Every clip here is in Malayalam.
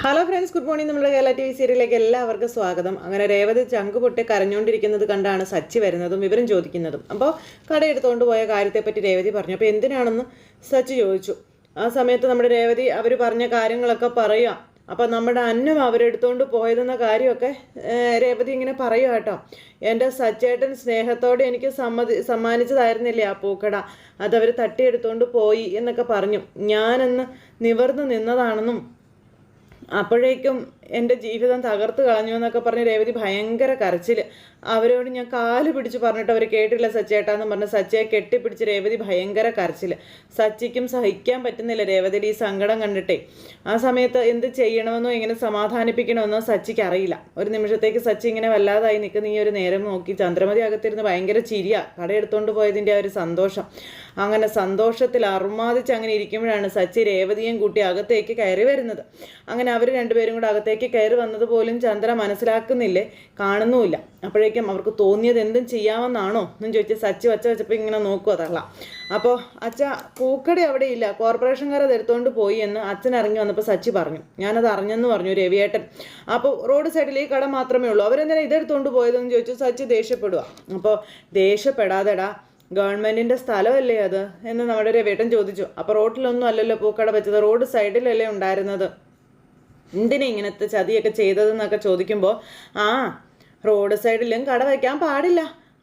ഹലോ ഫ്രണ്ട്സ് ഗുഡ് മോർണിംഗ് നമ്മുടെ കേരള ടി വി സീരിയലിലേക്ക് എല്ലാവർക്കും സ്വാഗതം. അങ്ങനെ രേവതി ചങ്ക് പൊട്ടി കരഞ്ഞുകൊണ്ടിരിക്കുന്നത് കണ്ടാണ് സച്ചി വരുന്നതും വിവരം ചോദിക്കുന്നതും. അപ്പോൾ കടയെടുത്തുകൊണ്ട് പോയ കാര്യത്തെപ്പറ്റി രേവതി പറഞ്ഞു. അപ്പോൾ എന്തിനാണെന്ന് സച്ചി ചോദിച്ചു. ആ സമയത്ത് നമ്മുടെ രേവതി അവർ പറഞ്ഞ കാര്യങ്ങളൊക്കെ പറയുക അപ്പം നമ്മുടെ അന്നം അവരെടുത്തുകൊണ്ട് പോയതെന്ന കാര്യമൊക്കെ രേവതി ഇങ്ങനെ പറയുക കേട്ടോ. എന്റെ സച്ചേട്ടൻ സ്നേഹത്തോടെ എനിക്ക് സമ്മതി സമ്മാനിച്ചതായിരുന്നില്ലേ ആ പൂക്കട? അതവർ തട്ടിയെടുത്തുകൊണ്ട് പോയി എന്നൊക്കെ പറഞ്ഞു. ഞാനെന്ന് നിവർന്നു നിന്നതാണെന്നും അപ്പോഴേക്കും എന്റെ ജീവിതം തകർത്ത് കളഞ്ഞു എന്നൊക്കെ പറഞ്ഞ് രേവതി ഭയങ്കര കരച്ചിൽ. അവരോട് ഞാൻ കാൽ പിടിച്ച് പറഞ്ഞിട്ട് അവർ കേട്ടില്ല സച്ചേട്ടാന്ന് പറഞ്ഞ് സച്ചയെ കെട്ടിപ്പിടിച്ച് രേവതി ഭയങ്കര കരച്ചിൽ. സച്ചിക്കും സഹിക്കാൻ പറ്റുന്നില്ല രേവതി ഈ സങ്കടം കണ്ടിട്ടേ. ആ സമയത്ത് എന്ത് ചെയ്യണമെന്നോ എങ്ങനെ സമാധാനിപ്പിക്കണമെന്നോ സച്ചിക്ക് അറിയില്ല. ഒരു നിമിഷത്തേക്ക് സച്ചി ഇങ്ങനെ വല്ലാതായി നിൽക്കുന്ന ഈ ഒരു നേരം നോക്കി ചന്ദ്രമതി അകത്തിരുന്ന് ഭയങ്കര ചിരിയ. കടയെടുത്തോണ്ട് പോയതിന്റെ ആ ഒരു സന്തോഷം. അങ്ങനെ സന്തോഷത്തിൽ അറുമാതിച്ച് അങ്ങനെ ഇരിക്കുമ്പോഴാണ് സച്ചി രേവതിയും കൂട്ടി അകത്തേക്ക് കയറി വരുന്നത്. അങ്ങനെ അവർ രണ്ടുപേരും കൂടെ അകത്തേക്ക് കയറി വന്നത് പോലും ചന്ദ്ര മനസ്സിലാക്കുന്നില്ലേ? കാണുന്നുമില്ല. അപ്പോഴേക്കും അവർക്ക് തോന്നിയത് എന്തും ചെയ്യാമെന്നാണോ? എന്നും ചോദിച്ച് സച്ചി വച്ച വെച്ചപ്പോൾ ഇങ്ങനെ നോക്കുക തള്ള. അപ്പോൾ അച്ഛ പൂക്കടി അവിടെ ഇല്ല കോർപ്പറേഷൻകാർ അത് എടുത്തുകൊണ്ട് പോയി എന്ന് അച്ഛൻ ഇറങ്ങി വന്നപ്പോൾ സച്ചി പറഞ്ഞു. ഞാനത് അറിഞ്ഞെന്ന് പറഞ്ഞു രവിയേട്ടൻ. അപ്പോൾ റോഡ് സൈഡിൽ ഈ കട മാത്രമേ ഉള്ളൂ. അവരെന്തിനാ ഇതെടുത്തുകൊണ്ട് പോയതെന്ന് ചോദിച്ചു സച്ചി ദേഷ്യപ്പെടുക അപ്പോൾ ദേഷ്യപ്പെടാതെടാ. ഗവൺമെന്റിന്റെ സ്ഥലമല്ലേ അത്? എന്ന് നമ്മുടെ രവേട്ടൻ ചോദിച്ചു. അപ്പോൾ റോട്ടിലൊന്നും അല്ലല്ലോ പൂക്കട വെച്ചത്. റോഡ് സൈഡിലല്ലേ ഉണ്ടായിരുന്നത്? എന്തിനാ ഇങ്ങനത്തെ ചതിയൊക്കെ ചെയ്തതെന്നൊക്കെ ചോദിക്കുമ്പോൾ ആ റോഡ് സൈഡിലും കട വയ്ക്കാൻ പാടില്ല.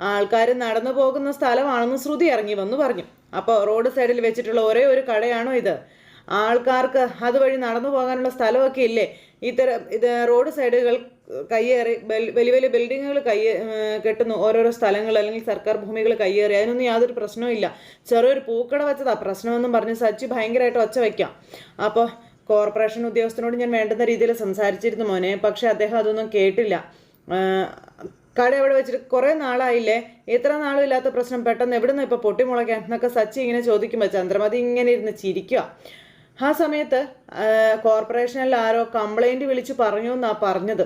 ആൾക്കാർ നടന്നു പോകുന്ന സ്ഥലമാണെന്ന് ശ്രുതി ഇറങ്ങി വന്നു പറഞ്ഞു. അപ്പോൾ റോഡ് സൈഡിൽ വെച്ചിട്ടുള്ള ഒരേ ഒരു കടയാണോ ഇത്? ആൾക്കാർക്ക് അതുവഴി നടന്നു പോകാനുള്ള സ്ഥലമൊക്കെ ഇല്ലേ? ഇത്തരം ഇത് റോഡ് സൈഡുകൾ കയ്യേറി വലിയ വലിയ ബിൽഡിങ്ങുകൾ കയ്യേ കെട്ടുന്നു ഓരോരോ സ്ഥലങ്ങൾ അല്ലെങ്കിൽ സർക്കാർ ഭൂമികൾ കയ്യേറി അതിനൊന്നും യാതൊരു പ്രശ്നവും ഇല്ല. ചെറിയൊരു പൂക്കട വെച്ചതാ പ്രശ്നമെന്നും പറഞ്ഞ് സച്ചി ഭയങ്കരമായിട്ട് ഒച്ച വയ്ക്കാം. അപ്പോൾ കോർപ്പറേഷൻ ഉദ്യോഗസ്ഥനോട് ഞാൻ വേണ്ടുന്ന രീതിയിൽ സംസാരിച്ചിരുന്നു മോനെ. പക്ഷെ അദ്ദേഹം അതൊന്നും കേട്ടില്ല. കട എവിടെ വെച്ചിട്ട് കുറേ നാളായില്ലേ? ഇത്ര നാളും ഇല്ലാത്ത പ്രശ്നം പെട്ടെന്ന് എവിടെ നിന്ന് ഇപ്പോൾ പൊട്ടിമുളയ്ക്കാൻ? എന്നൊക്കെ സച്ചി ഇങ്ങനെ ചോദിക്കുമ്പോൾ ചന്ദ്രമതി ഇങ്ങനെ ഇരുന്ന് ചിരിക്കുക ആ സമയത്ത് കോർപ്പറേഷനിൽ ആരോ കംപ്ലൈന്റ് വിളിച്ച് പറഞ്ഞു എന്നാ പറഞ്ഞത്.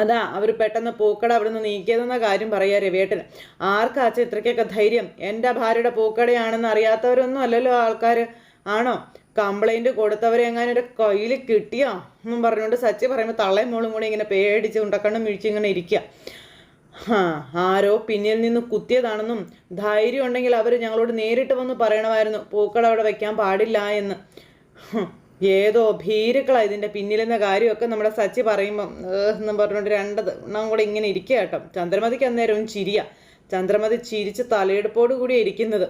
അതാ അവർ പെട്ടെന്ന് പൂക്കട അവിടെ നിന്ന് നീക്കിയതെന്ന കാര്യം പറയാ രവിയേട്ടന്. ആർക്കാച്ച ഇത്രയ്ക്കൊക്കെ ധൈര്യം? എന്റെ ഭാര്യയുടെ പൂക്കടയാണെന്ന് അറിയാത്തവരൊന്നും അല്ലല്ലോ ആൾക്കാർ ആണോ? കംപ്ലൈന്റ് കൊടുത്തവരെ എങ്ങാനും ഒരു കയ്യിൽ കിട്ടിയോ? എന്നും പറഞ്ഞുകൊണ്ട് സച്ചി പറയുമ്പോൾ തള്ളയും മോളും കൂടി ഇങ്ങനെ പേടിച്ച് ഉണ്ടക്കണ്ണം മിഴിച്ച് ഇങ്ങനെ ഇരിക്കുക ആരോ പിന്നിൽ നിന്ന് കുത്തിയതാണെന്നും ധൈര്യം ഉണ്ടെങ്കിൽ അവർ ഞങ്ങളോട് നേരിട്ട് വന്ന് പറയണമായിരുന്നു. പൂക്കൾ അവിടെ വെക്കാൻ പാടില്ല എന്ന്. ഏതോ ഭീരുക്കളാണ് ഇതിന്റെ പിന്നിലെന്ന കാര്യമൊക്കെ നമ്മുടെ സച്ചി പറയുമ്പം എന്നും പറഞ്ഞുകൊണ്ട് രണ്ടത് എണ്ണം കൂടെ ഇങ്ങനെ ഇരിക്കുക കേട്ടോ. ചന്ദ്രമതിക്ക് അന്നേരവും ചിരിയ. ചന്ദ്രമതി ചിരിച്ച് തലയെടുപ്പോടു കൂടി ഇരിക്കുന്നത്.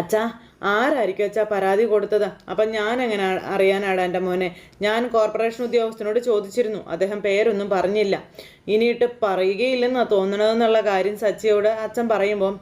അച്ഛാ ആരായിരിക്കും അച്ഛാ പരാതി കൊടുത്തത്? അപ്പം ഞാൻ എങ്ങനെ അറിയാനാടാ എന്റെ മോനെ? ഞാൻ കോർപ്പറേഷൻ ഉദ്യോഗസ്ഥനോട് ചോദിച്ചിരുന്നു. അദ്ദേഹം പേരൊന്നും പറഞ്ഞില്ല. ഇനിയിട്ട് പറയുകയില്ലെന്നാണ് തോന്നണതെന്നുള്ള കാര്യം സച്ചിയോട് അച്ഛൻ പറയുമ്പോൾ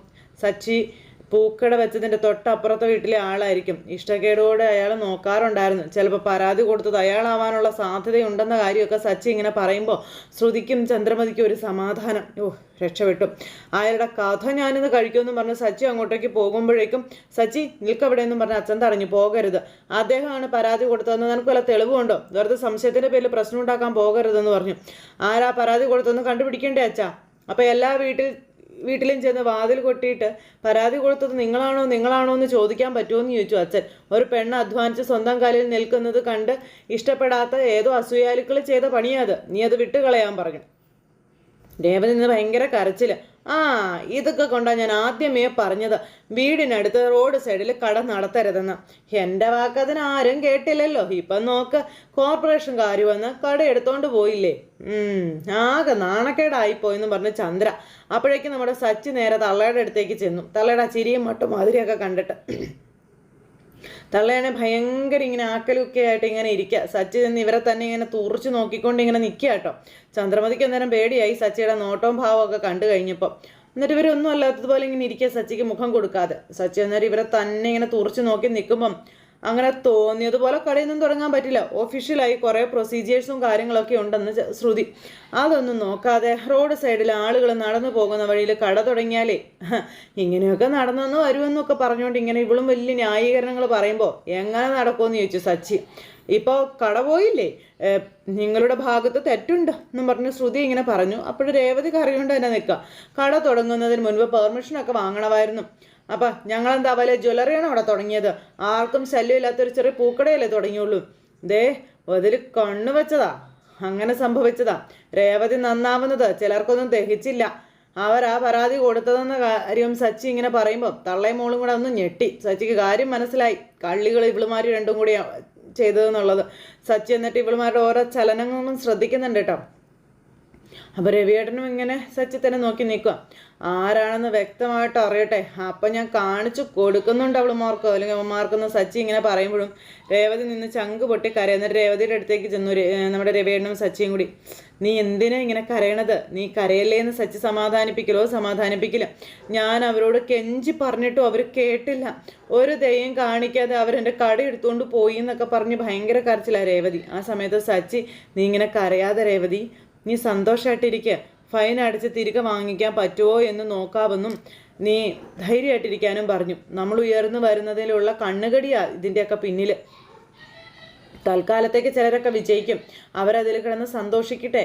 സച്ചി പൂക്കട വെച്ചതിന്റെ തൊട്ടപ്പുറത്തെ വീട്ടിലെ ആളായിരിക്കും. ഇഷ്ടക്കേടോടെ അയാൾ നോക്കാറുണ്ടായിരുന്നു. ചിലപ്പോൾ പരാതി കൊടുത്തത് അയാളാവാനുള്ള സാധ്യതയുണ്ടെന്ന കാര്യമൊക്കെ സച്ചി ഇങ്ങനെ പറയുമ്പോൾ ശ്രുതിക്കും ചന്ദ്രമതിക്കും ഒരു സമാധാനം. ഓ രക്ഷപ്പെട്ടു. അയാളുടെ കഥ ഞാനിന്ന് കഴിക്കുമെന്ന് പറഞ്ഞ് സച്ചി അങ്ങോട്ടേക്ക് പോകുമ്പോഴേക്കും സച്ചി നിൽക്കവിടെ എന്നും പറഞ്ഞ് അച്ഛൻ തടഞ്ഞു പോകരുത്. അദ്ദേഹമാണ് പരാതി കൊടുത്തതെന്ന് നിനക്ക് വല്ല തെളിവുണ്ടോ വെറുതെ സംശയത്തിന്റെ പേരിൽ പ്രശ്നം ഉണ്ടാക്കാൻ പോകരുതെന്ന് പറഞ്ഞു. ആരാ പരാതി കൊടുത്തതെന്ന് കണ്ടുപിടിക്കേണ്ടേ അച്ഛാ? അപ്പോൾ എല്ലാ വീട്ടിൽ വീട്ടിലും ചെന്ന് വാതിൽ കൊട്ടിയിട്ട് പരാതി കൊടുത്തത് നിങ്ങളാണോ നിങ്ങളാണോ എന്ന് ചോദിക്കാൻ പറ്റുമോ എന്ന് ചോദിച്ചു അച്ഛൻ. ഒരു പെണ്ണ് അധ്വാനിച്ച് സ്വന്തം കാലിൽ നിൽക്കുന്നത് കണ്ട് ഇഷ്ടപ്പെടാത്ത ഏതോ അസൂയാലുക്കൾ ചെയ്ത പണിയാത് നീ അത് വിട്ടുകളയാൻ പറഞ്ഞു. രേവതി നിന്ന് ഭയങ്കര കരച്ചിൽ. ആ ഇതൊക്കെ കൊണ്ടാ ഞാൻ ആദ്യമേ പറഞ്ഞത്. വീടിനടുത്ത് റോഡ് സൈഡിൽ കട നടത്തരുതെന്ന്. എന്റെ വാക്കതിന് ആരും കേട്ടില്ലല്ലോ. ഇപ്പം നോക്ക് കോർപ്പറേഷൻകാർ വന്ന് കട എടുത്തോണ്ട് പോയില്ലേ? ആകെ നാണക്കേടായിപ്പോയെന്ന് പറഞ്ഞ് ചന്ദ്ര അപ്പോഴേക്കും നമ്മുടെ സച്ചി നേരെ തള്ളയുടെ അടുത്തേക്ക് ചെന്നു. തള്ളയുടെ ചിരിയും മട്ടും മാതിരിയൊക്കെ കണ്ടിട്ട്. തള്ളയാണെ ഭയങ്കര ഇങ്ങനെ ആക്കലൊക്കെ ആയിട്ട് ഇങ്ങനെ ഇരിക്കുക സച്ചി നിന്ന് ഇവരെ തന്നെ ഇങ്ങനെ തുറച്ചു നോക്കിക്കൊണ്ട് ഇങ്ങനെ നിൽക്കുക കേട്ടോ. ചന്ദ്രമതിക്ക് അന്നേരം പേടിയായി സച്ചിയുടെ നോട്ടവും ഭാവവും ഒക്കെ കണ്ടു കഴിഞ്ഞപ്പോൾ എന്നിട്ട് ഇവരൊന്നും അല്ലാത്തതുപോലെ ഇങ്ങനെ ഇരിക്കുക സച്ചിക്ക് മുഖം കൊടുക്കാതെ. സച്ചി അന്നേരം ഇവരെ തന്നെ ഇങ്ങനെ തുറച്ചു നോക്കി നിൽക്കുമ്പം അങ്ങനെ തോന്നിയതുപോലെ കടയിൽ നിന്നും തുടങ്ങാൻ പറ്റില്ല. ഒഫീഷ്യലായി കുറേ പ്രൊസീജിയേഴ്സും കാര്യങ്ങളൊക്കെ ഉണ്ടെന്ന് ശ്രുതി. അതൊന്നും നോക്കാതെ റോഡ് സൈഡിൽ ആളുകൾ നടന്നു പോകുന്ന വഴിയിൽ കട തുടങ്ങിയാലേ ഇങ്ങനെയൊക്കെ നടന്നെന്ന് വരുമെന്നൊക്കെ പറഞ്ഞുകൊണ്ട് ഇങ്ങനെ ഇവളും വലിയ ന്യായീകരണങ്ങൾ പറയുമ്പോൾ എങ്ങനെ നടക്കുമെന്ന് ചോദിച്ചു സച്ചി. ഇപ്പോൾ കട പോയില്ലേ? നിങ്ങളുടെ ഭാഗത്ത് തെറ്റുണ്ട് എന്നും പറഞ്ഞ് ശ്രുതി ഇങ്ങനെ പറഞ്ഞു. അപ്പോഴും രേവതി കറിയുണ്ട് തന്നെ നിൽക്കുക. കട തുടങ്ങുന്നതിന് മുൻപ് പെർമിഷനൊക്കെ വാങ്ങണമായിരുന്നു. അപ്പം ഞങ്ങളെന്താ വല്ല ജ്വല്ലറിയാണ് അവിടെ തുടങ്ങിയത്? ആർക്കും ശല്യമില്ലാത്തൊരു ചെറിയ പൂക്കടയല്ലേ തുടങ്ങിയുള്ളൂ. ദേ അതിൽ കണ്ണു വെച്ചതാ. അങ്ങനെ സംഭവിച്ചതാ. രേവതി നന്നാവുന്നത് ചിലർക്കൊന്നും ദഹിച്ചില്ല. അവരാ പരാതി കൊടുത്തതെന്ന കാര്യം സച്ചി ഇങ്ങനെ പറയുമ്പോൾ തള്ളയും മോളും കൂടെ ഒന്ന് ഞെട്ടി. സച്ചിക്ക് കാര്യം മനസ്സിലായി. കള്ളികൾ ഇവളുമാർ രണ്ടും കൂടി ചെയ്തതെന്നുള്ളത്. സച്ചി എന്നിട്ട് ഇവളുമാരുടെ ഓരോ ചലനങ്ങളൊന്നും ശ്രദ്ധിക്കുന്നുണ്ട് കേട്ടോ. അപ്പോൾ രവിയേട്ടനും ഇങ്ങനെ സച്ചി തന്നെ നോക്കി നിൽക്കുക ആരാണെന്ന് വ്യക്തമായിട്ട് അറിയട്ടെ. അപ്പം ഞാൻ കാണിച്ചു കൊടുക്കുന്നുണ്ട് അവളുമാർക്കോ അല്ലെങ്കിൽ അവന്മാർക്കെന്ന് സച്ചി ഇങ്ങനെ പറയുമ്പോഴും രേവതി നിന്ന് ചങ്ക് പൊട്ടി കരയ. എന്നിട്ട് രേവതിയുടെ അടുത്തേക്ക് ചെന്നു. നമ്മുടെ രവിയേട്ടനും സച്ചിയും കൂടി. നീ എന്തിനാ ഇങ്ങനെ കരയണത്? നീ കരയല്ലേ എന്ന് സച്ചി സമാധാനിപ്പിക്കലോ സമാധാനിപ്പിക്കില്ല. ഞാൻ അവരോട് കെഞ്ചി പറഞ്ഞിട്ടും അവർ കേട്ടില്ല. ഒരു ദയം കാണിക്കാതെ അവരെന്റെ കട എടുത്തുകൊണ്ട് പോയി എന്നൊക്കെ പറഞ്ഞ് ഭയങ്കര കരച്ചില്ല രേവതി. ആ സമയത്ത് സച്ചി നീ ഇങ്ങനെ കരയാതെ രേവതി. നീ സന്തോഷമായിട്ടിരിക്കുക ഫൈൻ അടിച്ച് തിരികെ വാങ്ങിക്കാൻ പറ്റുമോ എന്ന് നോക്കാമെന്നും നീ ധൈര്യമായിട്ടിരിക്കാനും പറഞ്ഞു. നമ്മൾ ഉയർന്നു വരുന്നതിലുള്ള കണ്ണുകടിയാ ഇതിന്റെയൊക്കെ പിന്നിൽ തൽക്കാലത്തേക്ക് ചിലരൊക്കെ വിജയിക്കും. അവരതിൽ കിടന്ന് സന്തോഷിക്കട്ടെ.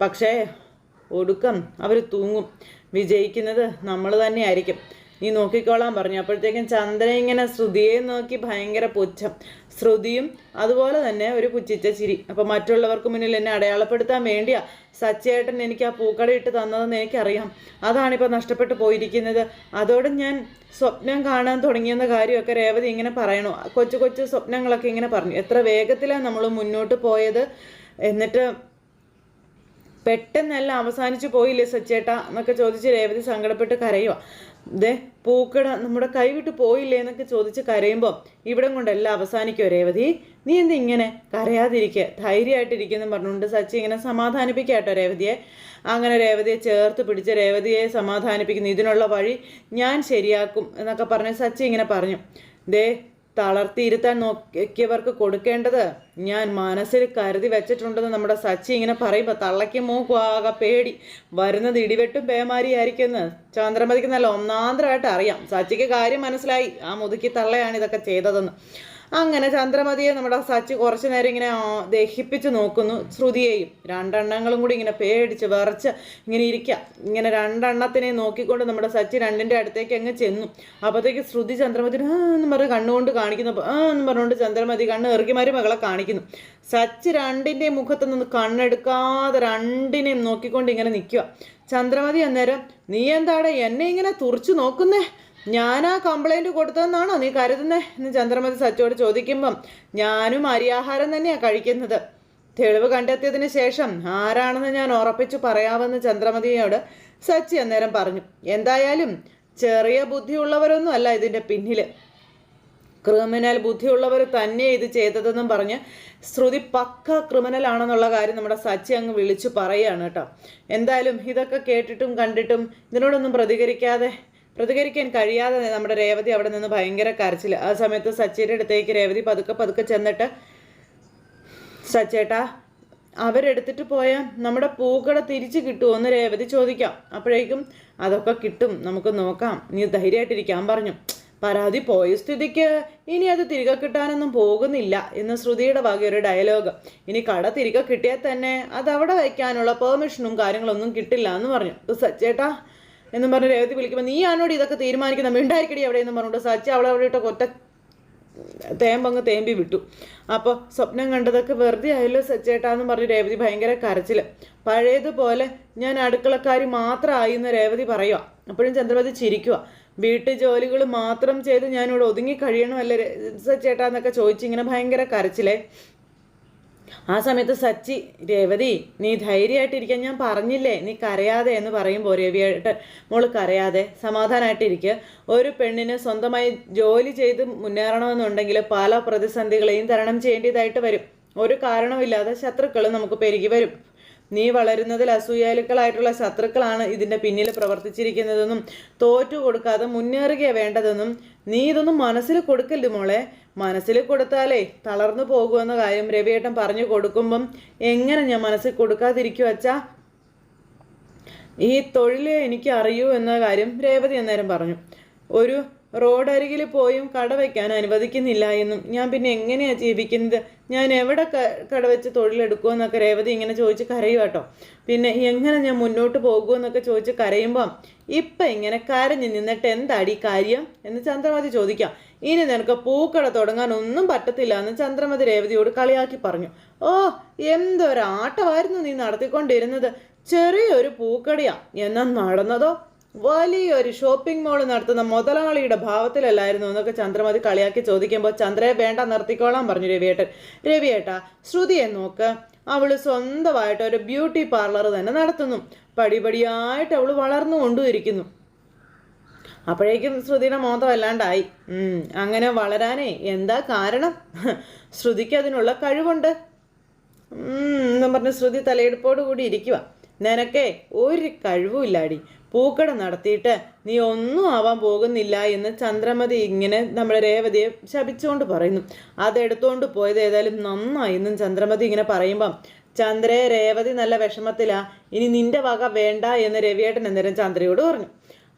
പക്ഷേ ഒടുക്കം അവർ തൂങ്ങും. വിജയിക്കുന്നത് നമ്മൾ തന്നെയായിരിക്കും. നീ നോക്കിക്കോളാൻ പറഞ്ഞു. അപ്പോഴത്തേക്കും ചന്ദ്രൻ ഇങ്ങനെ ശ്രുതിയെ നോക്കി ഭയങ്കര പുച്ഛം. ശ്രുതിയും അതുപോലെ തന്നെ ഒരു പുച്ഛിച്ച ചിരി. അപ്പോൾ മറ്റുള്ളവർക്ക് മുന്നിൽ എന്നെ അടയാളപ്പെടുത്താൻ വേണ്ടിയാ സച്ചേട്ടൻ എനിക്ക് ആ പൂക്കട ഇട്ട് തന്നതെന്ന് എനിക്കറിയാം. അതാണിപ്പോൾ നഷ്ടപ്പെട്ടു പോയിരിക്കുന്നത്. അതോടെ ഞാൻ സ്വപ്നം കാണാൻ തുടങ്ങിയെന്ന കാര്യമൊക്കെ രേവതി ഇങ്ങനെ പറയണു. കൊച്ചു കൊച്ചു സ്വപ്നങ്ങളൊക്കെ ഇങ്ങനെ പറഞ്ഞു. എത്ര വേഗത്തിലാണ് നമ്മൾ മുന്നോട്ട് പോയത്. എന്നിട്ട് പെട്ടെന്നെല്ലാം അവസാനിച്ചു പോയില്ലേ സച്ചേട്ട എന്നൊക്കെ ചോദിച്ച് രേവതി സങ്കടപ്പെട്ട് കരയുക ദേ പൂക്കട നമ്മുടെ കൈവിട്ട് പോയില്ലേ എന്നൊക്കെ ചോദിച്ച് കരയുമ്പോൾ ഇവിടം കൊണ്ടെല്ലാം അവസാനിക്കോ രേവതി? നീ എന്ത് ഇങ്ങനെ കരയാതിരിക്കുക ധൈര്യമായിട്ടിരിക്കുന്നു പറഞ്ഞുകൊണ്ട് സച്ചി ഇങ്ങനെ സമാധാനിപ്പിക്കാട്ടോ രേവതിയെ. അങ്ങനെ രേവതിയെ ചേർത്ത് പിടിച്ച് രേവതിയെ സമാധാനിപ്പിക്കുന്നു. ഇതിനുള്ള വഴി ഞാൻ ശരിയാക്കും എന്നൊക്കെ പറഞ്ഞ് സച്ചി ഇങ്ങനെ പറഞ്ഞു. ദേ തളർത്തിയിരുത്താൻ നോക്കിയവർക്ക് കൊടുക്കേണ്ടത് ഞാൻ മനസ്സിൽ കരുതി വെച്ചിട്ടുണ്ടെന്ന് നമ്മുടെ സച്ചി ഇങ്ങനെ പറയുമ്പോൾ തള്ളയ്ക്ക് മൂക്കുവാകെ പേടി. വരുന്നത് ഇടിവെട്ടും പേമാരിയായിരിക്കുമെന്ന് ചന്ദ്രമതിക്ക് നല്ല ഒന്നാന്തരമായിട്ട് അറിയാം. സച്ചിക്ക് കാര്യം മനസ്സിലായി. ആ മുതുക്കി തള്ളയാണ് ഇതൊക്കെ ചെയ്തതെന്ന്. അങ്ങനെ ചന്ദ്രമതിയെ നമ്മുടെ സച്ചി കുറച്ചു നേരം ഇങ്ങനെ ദഹിപ്പിച്ച് നോക്കുന്നു ശ്രുതിയെയും. രണ്ടെണ്ണങ്ങളും കൂടി ഇങ്ങനെ പേടിച്ച് വിറച്ച് ഇങ്ങനെ ഇരിക്കുക ഇങ്ങനെ രണ്ടെണ്ണത്തിനെ നോക്കിക്കൊണ്ട് നമ്മുടെ സച്ചി രണ്ടിന്റെ അടുത്തേക്ക് അങ്ങ് ചെന്നു. അപ്പോഴത്തേക്ക് ശ്രുതി ചന്ദ്രമതി എന്ന് പറഞ്ഞ് കണ്ണുകൊണ്ട് കാണിക്കുന്നു. എന്ന് പറഞ്ഞുകൊണ്ട് ചന്ദ്രമതി കണ്ണ് ഇറക്കിമാരി മകളെ കാണിക്കുന്നു. സച്ചി രണ്ടിന്റെ മുഖത്ത് നിന്ന് കണ്ണെടുക്കാതെ രണ്ടിനെയും നോക്കിക്കൊണ്ട് ഇങ്ങനെ നിൽക്കുക ചന്ദ്രമതി അന്നേരം നീ എന്താടെ എന്നെ ഇങ്ങനെ തുറച്ചു നോക്കുന്നേ? ഞാനാ കംപ്ലൈന്റ് കൊടുത്തതെന്നാണോ നീ കരുതുന്നേ? എന്ന് ചന്ദ്രമതി സച്ചോട് ചോദിക്കുമ്പം ഞാനും അരിയാഹാരം തന്നെയാ കഴിക്കുന്നത്. തെളിവ് കണ്ടെത്തിയതിന് ശേഷം ആരാണെന്ന് ഞാൻ ഉറപ്പിച്ചു പറയാമെന്ന് ചന്ദ്രമതിയോട് സച്ചി അന്നേരം പറഞ്ഞു. എന്തായാലും ചെറിയ ബുദ്ധിയുള്ളവരൊന്നും അല്ല ഇതിന്റെ പിന്നിൽ ക്രിമിനൽ ബുദ്ധിയുള്ളവർ തന്നെ ഇത് ചെയ്തതെന്നും പറഞ്ഞ് ശ്രുതി പക്ക ക്രിമിനൽ ആണെന്നുള്ള കാര്യം നമ്മുടെ സച്ചി അങ്ങ് വിളിച്ചു പറയുകയാണ് കേട്ടോ. എന്തായാലും ഇതൊക്കെ കേട്ടിട്ടും കണ്ടിട്ടും ഇതിനോടൊന്നും പ്രതികരിക്കാതെ പ്രതികരിക്കാൻ കഴിയാതെ നമ്മുടെ രേവതി അവിടെ നിന്ന് ഭയങ്കര കരച്ചിൽ ആ സമയത്ത് സച്ചിയുടെ അടുത്തേക്ക് രേവതി പതുക്കെ പതുക്കെ ചെന്നിട്ട് സച്ചേട്ടാ അവരെടുത്തിട്ട് പോയ നമ്മുടെ പൂക്കട തിരിച്ചു കിട്ടുമോ എന്ന് രേവതി ചോദിക്കാം. അപ്പോഴേക്കും അതൊക്കെ കിട്ടും നമുക്ക് നോക്കാം. നീ ധൈര്യമായിട്ടിരിക്കാൻ പറഞ്ഞു. പരാതി പോയ സ്ഥിതിക്ക് ഇനി അത് തിരികെ കിട്ടാനൊന്നും പോകുന്നില്ല എന്ന് ശ്രുതിയുടെ വകയൊരു ഡയലോഗ്. ഇനി കട തിരികെ കിട്ടിയാൽ തന്നെ അത് അവിടെ വയ്ക്കാനുള്ള പെർമിഷനും കാര്യങ്ങളൊന്നും കിട്ടില്ല എന്ന് പറഞ്ഞു. സച്ചേട്ടാ എന്നും പറഞ്ഞ് രേവതി വിളിക്കുമ്പോൾ നീ ആണോട് ഇതൊക്കെ തീരുമാനിക്കുന്ന? മിണ്ടായിരിക്കടി അവിടെ? എന്നും പറഞ്ഞുകൊണ്ട് സച്ചി അവളെ അവിടെ ഇട്ട കൊറ്റ തേമ്പങ്ങ് തേമ്പി വിട്ടു. അപ്പോൾ സ്വപ്നം കണ്ടതൊക്കെ വെറുതെ ആയല്ലോ സച്ചേട്ടാന്ന് പറഞ്ഞ് രേവതി ഭയങ്കര കരച്ചിൽ പഴയതുപോലെ ഞാൻ അടുക്കളക്കാരി മാത്രമായി എന്ന് രേവതി പറയുക അപ്പോഴും ചന്ദ്രമതി ചിരിക്കുക വീട്ടു ജോലികൾ മാത്രം ചെയ്ത് ഞാനിവിടെ ഒതുങ്ങി കഴിയണമല്ലേ? സച്ചേട്ടാന്നൊക്കെ ചോദിച്ചിങ്ങനെ ഭയങ്കര കരച്ചിലേ. ആ സമയത്ത് സച്ചി രേവതി നീ ധൈര്യമായിട്ടിരിക്കാൻ ഞാൻ പറഞ്ഞില്ലേ? നീ കരയാതെ എന്ന് പറയുമ്പോൾ രവിയായിട്ട് മോൾ കരയാതെ സമാധാനമായിട്ടിരിക്കുക ഒരു പെണ്ണിന് സ്വന്തമായി ജോലി ചെയ്ത് മുന്നേറണമെന്നുണ്ടെങ്കിൽ പല പ്രതിസന്ധികളെയും തരണം ചെയ്യേണ്ടതായിട്ട് വരും. ഒരു കാരണമില്ലാതെ ശത്രുക്കൾ നമുക്ക് പെരുകി വരും. നീ വളരുന്നതിൽ അസൂയാലുക്കളായിട്ടുള്ള ശത്രുക്കളാണ് ഇതിന്റെ പിന്നിൽ പ്രവർത്തിച്ചിരിക്കുന്നതെന്നും തോറ്റു കൊടുക്കാതെ മുന്നേറുകയാണ് വേണ്ടതെന്നും നീ ഇതൊന്നും മനസ്സിൽ കൊടുക്കല്ലേ മോളെ. മനസ്സിൽ കൊടുത്താലേ തളർന്നു പോകുമെന്ന കാര്യം രവിയേട്ടൻ പറഞ്ഞു കൊടുക്കുമ്പം എങ്ങനെ ഞാൻ മനസ്സിൽ കൊടുക്കാതിരിക്കും അച്ഛാ? ഈ തൊഴിൽ എനിക്ക് അറിയൂ എന്ന കാര്യം രേവതി അന്നേരം പറഞ്ഞു. ഒരു റോഡരികിൽ പോയും കട വയ്ക്കാൻ അനുവദിക്കുന്നില്ല എന്നും. ഞാൻ പിന്നെ എങ്ങനെയാണ് ജീവിക്കുന്നത്? ഞാൻ എവിടെ കട വെച്ച് തൊഴിലെടുക്കുമെന്നൊക്കെ രേവതി ഇങ്ങനെ ചോദിച്ച് കരയും കേട്ടോ. പിന്നെ എങ്ങനെ ഞാൻ മുന്നോട്ട് പോകുമെന്നൊക്കെ ചോദിച്ച് കരയുമ്പം ഇപ്പം ഇങ്ങനെ കരഞ്ഞ് നിന്നിട്ട് എന്താടി കാര്യം? എന്ന് ചന്ദ്രമതി ചോദിക്കാം. ഇനി നിനക്ക് പൂക്കട തുടങ്ങാൻ ഒന്നും പറ്റത്തില്ല എന്ന് ചന്ദ്രമതി രേവതിയോട് കളിയാക്കി പറഞ്ഞു. ഓ എന്തൊരാട്ടമായിരുന്നു നീ നടത്തിക്കൊണ്ടിരുന്നത്? ചെറിയൊരു പൂക്കടയാ. എന്നാൽ നടന്നതോ? വലിയൊരു ഷോപ്പിംഗ് മോൾ നടത്തുന്ന മുതലാളിയുടെ ഭാവത്തിലല്ലായിരുന്നു എന്നൊക്കെ ചന്ദ്രമതി കളിയാക്കി ചോദിക്കുമ്പോൾ ചന്ദ്രയെ വേണ്ട നിർത്തിക്കോളാൻ പറഞ്ഞു രവിയേട്ടൻ. രവിയേട്ടാ ശ്രുതിയെ നോക്ക് അവൾ സ്വന്തമായിട്ട് ഒരു ബ്യൂട്ടി പാർലർ തന്നെ നടത്തുന്നു. പടിപടിയായിട്ട് അവൾ വളർന്നു വളർന്നുകൊണ്ടുമിരിക്കുന്നു അപ്പോഴേക്കും ശ്രുതിയുടെ മോതം അല്ലാണ്ടായി അങ്ങനെ വളരാനേ എന്താ കാരണം? ശ്രുതിക്ക് അതിനുള്ള കഴിവുണ്ട്. എന്നും പറഞ്ഞ് ശ്രുതി തലയെടുപ്പോടു കൂടി ഇരിക്കുക നിനക്കേ ഒരു കഴിവുമില്ലാടി. പൂക്കട നടത്തിയിട്ട് നീ ഒന്നും ആവാൻ പോകുന്നില്ല എന്ന് ചന്ദ്രമതി ഇങ്ങനെ നമ്മുടെ രേവതിയെ ശപിച്ചുകൊണ്ട് പറയുന്നു. അതെടുത്തുകൊണ്ട് പോയത് ഏതായാലും നന്നായി എന്നും ചന്ദ്രമതി ഇങ്ങനെ പറയുമ്പം ചന്ദ്രയെ രേവതി നല്ല വിഷമത്തിലാ. ഇനി നിന്റെ വക വേണ്ട എന്ന് രവിയേട്ടൻ അന്നേരം ചന്ദ്രയോട് പറഞ്ഞു.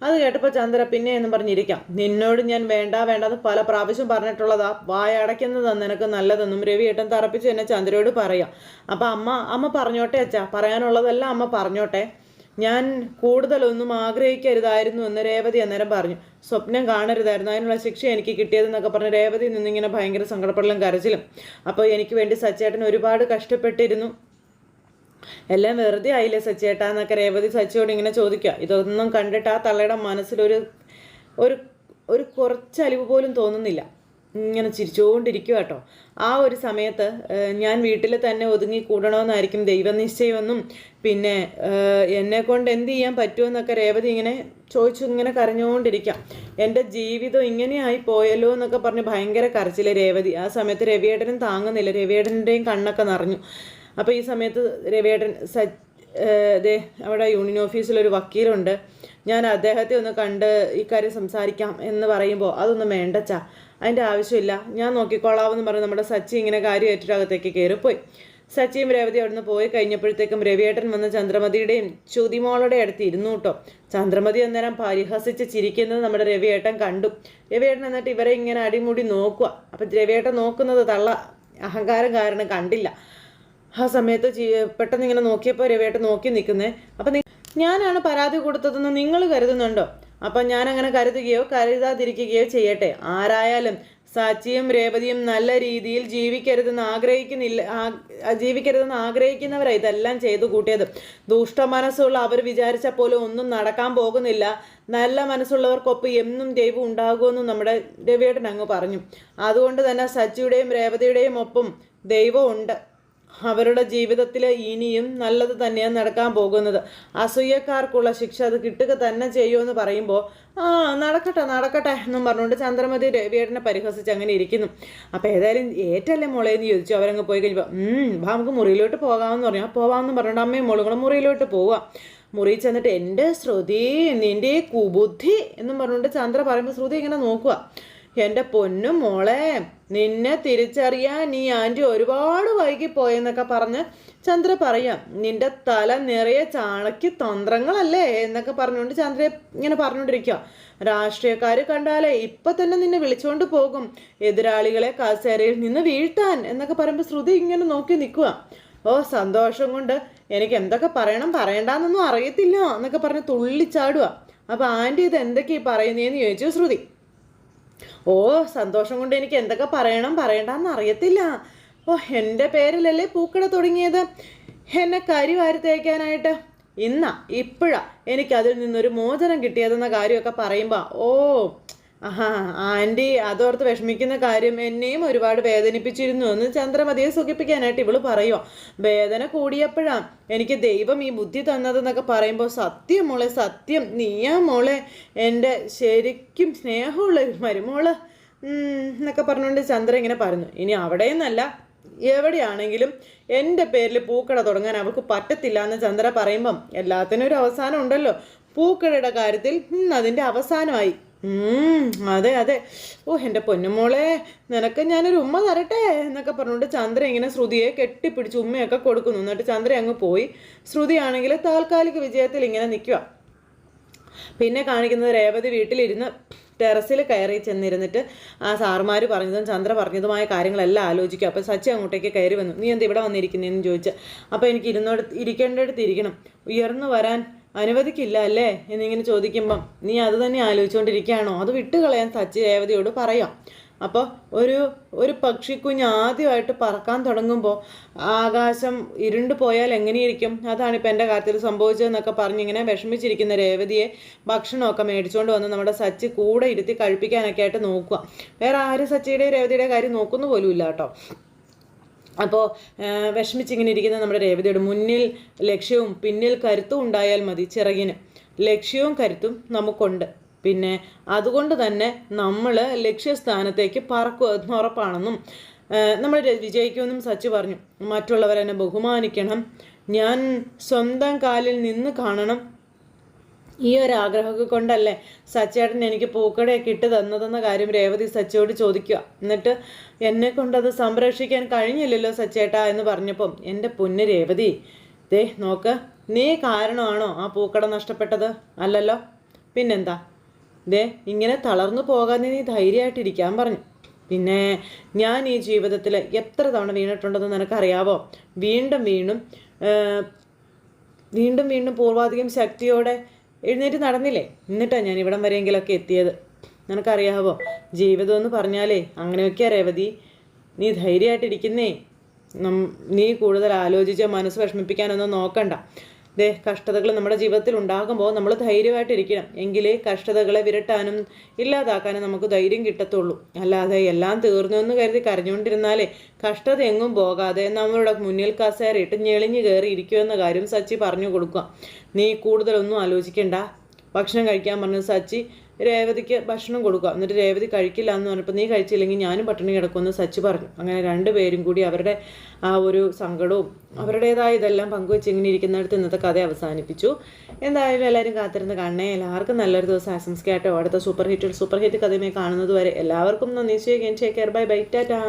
അത് കേട്ടപ്പോൾ ചന്ദ്ര പിന്നെ എന്നും പറഞ്ഞിരിക്കാം. നിന്നോട് ഞാൻ വേണ്ട വേണ്ടെന്ന് പല പ്രാവശ്യം പറഞ്ഞിട്ടുള്ളതാ. വായ അടയ്ക്കുന്നതാണ് നിനക്ക് നല്ലതെന്നും ഏട്ടൻ തറപ്പിച്ച് എന്നെ ചന്ദ്രയോട് പറയാം. അപ്പം അമ്മ അമ്മ പറഞ്ഞോട്ടെ അച്ഛാ. പറയാനുള്ളതെല്ലാം അമ്മ പറഞ്ഞോട്ടെ. ഞാൻ കൂടുതലൊന്നും ആഗ്രഹിക്കരുതായിരുന്നു എന്ന് രേവതി അന്നേരം പറഞ്ഞു. സ്വപ്നം കാണരുതായിരുന്നു. അതിനുള്ള ശിക്ഷ എനിക്ക് കിട്ടിയതെന്നൊക്കെ പറഞ്ഞ് രേവതി നിന്നിങ്ങനെ ഭയങ്കര സങ്കടപ്പെടലും കരച്ചിലും. അപ്പോൾ എനിക്ക് വേണ്ടി സച്ചേട്ടൻ ഒരുപാട് കഷ്ടപ്പെട്ടിരുന്നു. എല്ലാം വെറുതെ ആയില്ലേ സച്ചേട്ടാ എന്നൊക്കെ രേവതി സച്ചിയോട് ഇങ്ങനെ ചോദിക്കുക. ഇതൊന്നും കണ്ടിട്ട് ആ തള്ളയുടെ മനസ്സിലൊരു ഒരു ഒരു കുറച്ച് അലിവ് പോലും തോന്നുന്നില്ല. ഇങ്ങനെ ചിരിച്ചുകൊണ്ടിരിക്കുക കേട്ടോ ആ ഒരു സമയത്ത് ഞാൻ വീട്ടിൽ തന്നെ ഒതുങ്ങി കൂടണമെന്നായിരിക്കും ദൈവനിശ്ചയമെന്നും പിന്നെ എന്നെ കൊണ്ട് എന്ത് ചെയ്യാൻ പറ്റുമെന്നൊക്കെ രേവതി ഇങ്ങനെ ചോദിച്ചു ഇങ്ങനെ കരഞ്ഞുകൊണ്ടിരിക്കാം എന്റെ ജീവിതം ഇങ്ങനെയായി പോയല്ലോ എന്നൊക്കെ പറഞ്ഞ് ഭയങ്കര കരച്ചിലെ രേവതി. ആ സമയത്ത് രവിയേട്ടനും താങ്ങുന്നില്ല. രവിയേട്ടന്റെയും കണ്ണൊക്കെ നിറഞ്ഞു. അപ്പോൾ ഈ സമയത്ത് രവിയേട്ടൻ സ ദേ അവിടെ യൂണിയൻ ഓഫീസിലൊരു വക്കീലുണ്ട്. ഞാൻ അദ്ദേഹത്തെ ഒന്ന് കണ്ട് ഇക്കാര്യം സംസാരിക്കാം എന്ന് പറയുമ്പോൾ അതൊന്നും വേണ്ടച്ചാ. അതിന്റെ ആവശ്യമില്ല. ഞാൻ നോക്കിക്കോളാമെന്ന് പറഞ്ഞ് നമ്മുടെ സച്ചി ഇങ്ങനെ കാര്യം അകത്തേക്ക് കയറിപ്പോയി സച്ചിയും രേവതി അവിടുന്ന് പോയി കഴിഞ്ഞപ്പോഴത്തേക്കും രവിയേട്ടൻ വന്ന് ചന്ദ്രമതിയുടെയും ചുതിമോളുടെ അടുത്ത് ഇരുന്നു കേട്ടോ. ചന്ദ്രമതി അന്നേരം പരിഹസിച്ച് ചിരിക്കുന്നത് നമ്മുടെ രവിയേട്ടൻ കണ്ടു. രവിയേട്ടൻ എന്നിട്ട് ഇവരെ ഇങ്ങനെ അടിമുടി നോക്കുക. അപ്പം രവിയേട്ടൻ നോക്കുന്നത് തള്ള അഹങ്കാരം കാരണം കണ്ടില്ല. ആ സമയത്ത് പെട്ടെന്ന് ഇങ്ങനെ നോക്കിയപ്പോൾ രവിയേട്ടൻ നോക്കി നിൽക്കുന്നേ അപ്പം ഞാനാണ് പരാതി കൊടുത്തതെന്ന് നിങ്ങൾ കരുതുന്നുണ്ടോ? അപ്പം ഞാൻ അങ്ങനെ കരുതുകയോ കരുതാതിരിക്കുകയോ ചെയ്യട്ടെ. ആരായാലും സാച്ചിയും രേവതിയും നല്ല രീതിയിൽ ജീവിക്കരുതെന്ന് ആഗ്രഹിക്കുന്നില്ല ജീവിക്കരുതെന്ന് ആഗ്രഹിക്കുന്നവരാ ഇതെല്ലാം ചെയ്തു കൂട്ടിയത്. ദുഷ്ട മനസ്സുള്ള അവർ വിചാരിച്ച പോലെ ഒന്നും നടക്കാൻ പോകുന്നില്ല. നല്ല മനസ്സുള്ളവർക്കൊപ്പം എന്നും ദൈവം ഉണ്ടാകുമെന്നും നമ്മുടെ രവിയേട്ടൻ അങ്ങ് പറഞ്ഞു. അതുകൊണ്ട് തന്നെ സച്ചിയുടെയും രേവതിയുടെയും ഒപ്പം ദൈവമുണ്ട് അവരുടെ ജീവിതത്തിൽ ഇനിയും നല്ലത് തന്നെയാണ് നടക്കാൻ പോകുന്നത്. അസൂയക്കാർക്കുള്ള ശിക്ഷ അത് കിട്ടുക തന്നെ ചെയ്യുമെന്ന് പറയുമ്പോൾ ആ നടക്കട്ടെ നടക്കട്ടെ എന്നും പറഞ്ഞുകൊണ്ട് ചന്ദ്രമതി രവിയേട്ടനെ പരിഹസിച്ച് അങ്ങനെ ഇരിക്കുന്നു. അപ്പോൾ ഏതായാലും ഏറ്റല്ലേ മോളെ എന്ന് ചോദിച്ചു. അവരങ്ങ് പോയി കഴിഞ്ഞപ്പോൾ അപ്പം നമുക്ക് മുറിയിലോട്ട് പോകാമെന്ന് പറഞ്ഞു. ആ പോകാമെന്ന് പറഞ്ഞുകൊണ്ട് അമ്മയും മോളും കൂടെ മുറിയിലോട്ട് പോവാം. മുറിയിൽ ചെന്നിട്ട് എന്റെ ശ്രുതി നിന്റെ കുബുദ്ധി എന്നും പറഞ്ഞുകൊണ്ട് ചന്ദ്ര പറയുമ്പോൾ ശ്രുതി ഇങ്ങനെ നോക്കുക എന്റെ പൊന്നും മോളെ നിന്നെ തിരിച്ചറിയാൻ നീ ആന്റി ഒരുപാട് വൈകിപ്പോയെന്നൊക്കെ പറഞ്ഞ് ചന്ദ്ര പറയാം നിന്റെ തല നിറയെ ചാണക്യ തന്ത്രങ്ങളല്ലേ? എന്നൊക്കെ പറഞ്ഞുകൊണ്ട് ചന്ദ്രയെ ഇങ്ങനെ പറഞ്ഞുകൊണ്ടിരിക്കുക. രാഷ്ട്രീയക്കാർ കണ്ടാലേ ഇപ്പൊ തന്നെ നിന്നെ വിളിച്ചുകൊണ്ട് പോകും എതിരാളികളെ കസേരയിൽ നിന്ന് വീഴ്ത്താൻ എന്നൊക്കെ പറയുമ്പോൾ ശ്രുതി ഇങ്ങനെ നോക്കി നിൽക്കുക. ഓ സന്തോഷം കൊണ്ട് എനിക്ക് എന്തൊക്കെ പറയണം പറയണ്ടെന്നൊന്നും അറിയത്തില്ല എന്നൊക്കെ പറഞ്ഞ് തുള്ളിച്ചാടുക. അപ്പൊ ആന്റി ഇത് എന്തൊക്കെയാ പറയുന്നതെന്ന് ചോദിച്ചു ശ്രുതി. ഓ സന്തോഷം കൊണ്ട് എനിക്ക് എന്തൊക്കെ പറയണം പറയണ്ടെന്ന് അറിയത്തില്ല. ഓ എന്റെ പേരിലല്ലേ പൂക്കട തുടങ്ങിയത്? എന്നെ കരി വാരി തേക്കാനായിട്ട്. ഇന്നാ ഇപ്പോഴാ എനിക്കതിൽ നിന്നൊരു മോചനം കിട്ടിയതെന്ന കാര്യമൊക്കെ പറയുമ്പോൾ ഓ ആന്റി അതോർത്ത് വിഷമിക്കുന്ന കാര്യം എന്നെയും ഒരുപാട് വേദനിപ്പിച്ചിരുന്നു എന്ന് ചന്ദ്രമതിയെ സുഖിപ്പിക്കാനായിട്ട് ഇവൾ പറയുമോ വേദന കൂടിയപ്പോഴാ എനിക്ക് ദൈവം ഈ ബുദ്ധി തന്നതെന്നൊക്കെ പറയുമ്പോൾ സത്യം മോളെ സത്യം. നീയാ മോളെ എന്റെ ശരിക്കും സ്നേഹമുള്ള മരുമോൾ. എന്നൊക്കെ പറഞ്ഞുകൊണ്ട് ചന്ദ്ര ഇങ്ങനെ പറഞ്ഞു. ഇനി അവിടെയെന്നല്ല എവിടെയാണെങ്കിലും എന്റെ പേരിൽ പൂക്കട തുടങ്ങാൻ അവൾക്ക് പറ്റത്തില്ല എന്ന് ചന്ദ്ര പറയുമ്പം എല്ലാത്തിനും ഒരു അവസാനം ഉണ്ടല്ലോ. പൂക്കടയുടെ കാര്യത്തിൽ അതിന്റെ അവസാനമായി. അതെ അതെ. ഓ എന്റെ പൊന്നുമോളെ നിനക്ക് ഞാനൊരു ഉമ്മ തരട്ടെ എന്നൊക്കെ പറഞ്ഞുകൊണ്ട് ചന്ദ്ര ഇങ്ങനെ ശ്രുതിയെ കെട്ടിപ്പിടിച്ച് ഉമ്മയൊക്കെ കൊടുക്കുന്നു. എന്നിട്ട് ചന്ദ്ര അങ്ങ് പോയി. ശ്രുതിയാണെങ്കിൽ താൽക്കാലിക വിജയത്തിൽ ഇങ്ങനെ നിൽക്കുക പിന്നെ കാണിക്കുന്നത് രേവതി വീട്ടിലിരുന്ന് ടെറസിൽ കയറി ചെന്നിരുന്നിട്ട് ആ സാറുമാർ പറഞ്ഞതും ചന്ദ്ര പറഞ്ഞതുമായ കാര്യങ്ങളെല്ലാം ആലോചിക്കും. അപ്പോൾ സച്ചി അങ്ങോട്ടേക്ക് കയറി വന്നു. നീ എന്താ ഇവിടെ വന്നിരിക്കുന്നതെന്ന് ചോദിച്ചു. അപ്പോൾ എനിക്ക് ഇരുന്നോട് ഇരിക്കേണ്ടടുത്ത് ഇരിക്കണം. ഉയർന്നു വരാൻ അനുവദിക്കില്ല അല്ലേ? എന്നിങ്ങനെ ചോദിക്കുമ്പം നീ അത് തന്നെ ആലോചിച്ചുകൊണ്ടിരിക്കുകയാണോ അത് വിട്ടുകളയാൻ സച്ചി രേവതിയോട് പറയാം. അപ്പോൾ ഒരു ഒരു പക്ഷിക്കുഞ്ഞ് ആദ്യമായിട്ട് പറക്കാൻ തുടങ്ങുമ്പോൾ ആകാശം ഇരുണ്ടു പോയാൽ എങ്ങനെയിരിക്കും? അതാണ് ഇപ്പം എന്റെ കാര്യത്തിൽ സംഭവിച്ചതെന്നൊക്കെ പറഞ്ഞിങ്ങനെ വിഷമിച്ചിരിക്കുന്ന രേവതിയെ ഭക്ഷണമൊക്കെ മേടിച്ചുകൊണ്ട് വന്ന് നമ്മുടെ സച്ചി കൂടെ ഇരുത്തി കഴിപ്പിക്കാനൊക്കെ ആയിട്ട് നോക്കുക. വേറെ ആരും സച്ചിയുടെ രേവതിയുടെ കാര്യം നോക്കുന്നു പോലും ഇല്ല കേട്ടോ. അപ്പോൾ വിഷമിച്ചിങ്ങനെ ഇരിക്കുന്ന നമ്മുടെ രേവതിയുടെ മുന്നിൽ ലക്ഷ്യവും പിന്നിൽ കരുത്തും ഉണ്ടായാൽ മതി ചിറകിന്. ലക്ഷ്യവും കരുത്തും നമുക്കുണ്ട്. പിന്നെ അതുകൊണ്ട് തന്നെ നമ്മൾ ലക്ഷ്യസ്ഥാനത്തേക്ക് പറക്കുക ഉറപ്പാണെന്നും നമ്മൾ വിജയിക്കുമെന്നും സച്ചി പറഞ്ഞു. മറ്റുള്ളവരെന്നെ ബഹുമാനിക്കണം. ഞാൻ സ്വന്തം കാലിൽ നിന്ന് കാണണം. ഈ ഒരു ആഗ്രഹമൊക്കെ കൊണ്ടല്ലേ സച്ചേട്ടൻ എനിക്ക് പൂക്കടയൊക്കെ ഇട്ട് തന്നതെന്ന കാര്യം രേവതി സച്ചയോട് ചോദിക്കുക. എന്നിട്ട് എന്നെ കൊണ്ടത് സംരക്ഷിക്കാൻ കഴിഞ്ഞില്ലല്ലോ സച്ചേട്ടാ എന്ന് പറഞ്ഞപ്പം എന്റെ പൊന്ന് രേവതി ദേ നോക്ക് നീ കാരണമാണോ ആ പൂക്കട നഷ്ടപ്പെട്ടത്? അല്ലല്ലോ. പിന്നെന്താ? ദേ ഇങ്ങനെ തളർന്നു പോകാതെ നീ ധൈര്യമായിട്ടിരിക്കാൻ പറഞ്ഞു. പിന്നെ ഞാൻ ഈ ജീവിതത്തിൽ എത്ര തവണ വീണിട്ടുണ്ടെന്ന് നിനക്കറിയാവോ? വീണ്ടും വീണ്ടും വീണ്ടും വീണ്ടും പൂർവാധികം ശക്തിയോടെ എഴുന്നേറ്റ് നടന്നില്ലേ? എന്നിട്ടാ ഞാൻ ഇവിടം വരെയെങ്കിലൊക്കെ എത്തിയത്. നിനക്കറിയാവോ? ജീവിതം എന്ന് പറഞ്ഞാലേ അങ്ങനെയൊക്കെയാ രേവതി. നീ ധൈര്യമായിട്ടിരിക്കുന്നേ. നീ കൂടുതൽ ആലോചിച്ച് മനസ്സ് വിഷമിപ്പിക്കാനൊന്നും നോക്കണ്ട. ദേ കഷ്ടതകൾ നമ്മുടെ ജീവിതത്തിൽ ഉണ്ടാകുമ്പോൾ നമ്മൾ ധൈര്യമായിട്ടിരിക്കണം. എങ്കിലേ കഷ്ടതകളെ വിരട്ടാനും ഇല്ലാതാക്കാനും നമുക്ക് ധൈര്യം കിട്ടത്തുള്ളൂ. അല്ലാതെ എല്ലാം തീർന്നു എന്ന് കരുതി കരഞ്ഞുകൊണ്ടിരുന്നാലേ കഷ്ടത എങ്ങും പോകാതെ നമ്മളുടെ മുന്നിൽ കസേരയിട്ട് ഞെളിഞ്ഞു കയറി ഇരിക്കുമെന്ന കാര്യം സച്ചി പറഞ്ഞു കൊടുക്കുക. നീ കൂടുതലൊന്നും ആലോചിക്കണ്ട. ഭക്ഷണം കഴിക്കാൻ പറഞ്ഞു സച്ചി രേവതിക്ക് ഭക്ഷണം കൊടുക്കുക. എന്നിട്ട് രേവതി കഴിക്കില്ല എന്ന് പറഞ്ഞപ്പോൾ നീ കഴിച്ചില്ലെങ്കിൽ ഞാനും പട്ടിണി കിടക്കുമെന്ന് സച്ചി പറഞ്ഞു. അങ്ങനെ രണ്ടുപേരും കൂടി അവരുടെ ആ ഒരു സങ്കടവും അവരുടേതായ ഇതെല്ലാം പങ്കുവെച്ച് ഇങ്ങനെ ഇരിക്കുന്നിടത്ത് ഇന്നത്തെ കഥ അവസാനിപ്പിച്ചു. എന്തായാലും എല്ലാവരും കാത്തിരുന്ന് കാണണേ. എല്ലാവർക്കും നല്ലൊരു ദിവസം ആശംസിക്കാട്ടോ. അടുത്ത സൂപ്പർ ഹിറ്റ് സൂപ്പർ ഹിറ്റ് കഥയുമായി കാണുന്നത് വരെ എല്ലാവർക്കും നന്ദി. ചെയ്യുകയും കെയർ ബൈ ബൈ ടാറ്റാ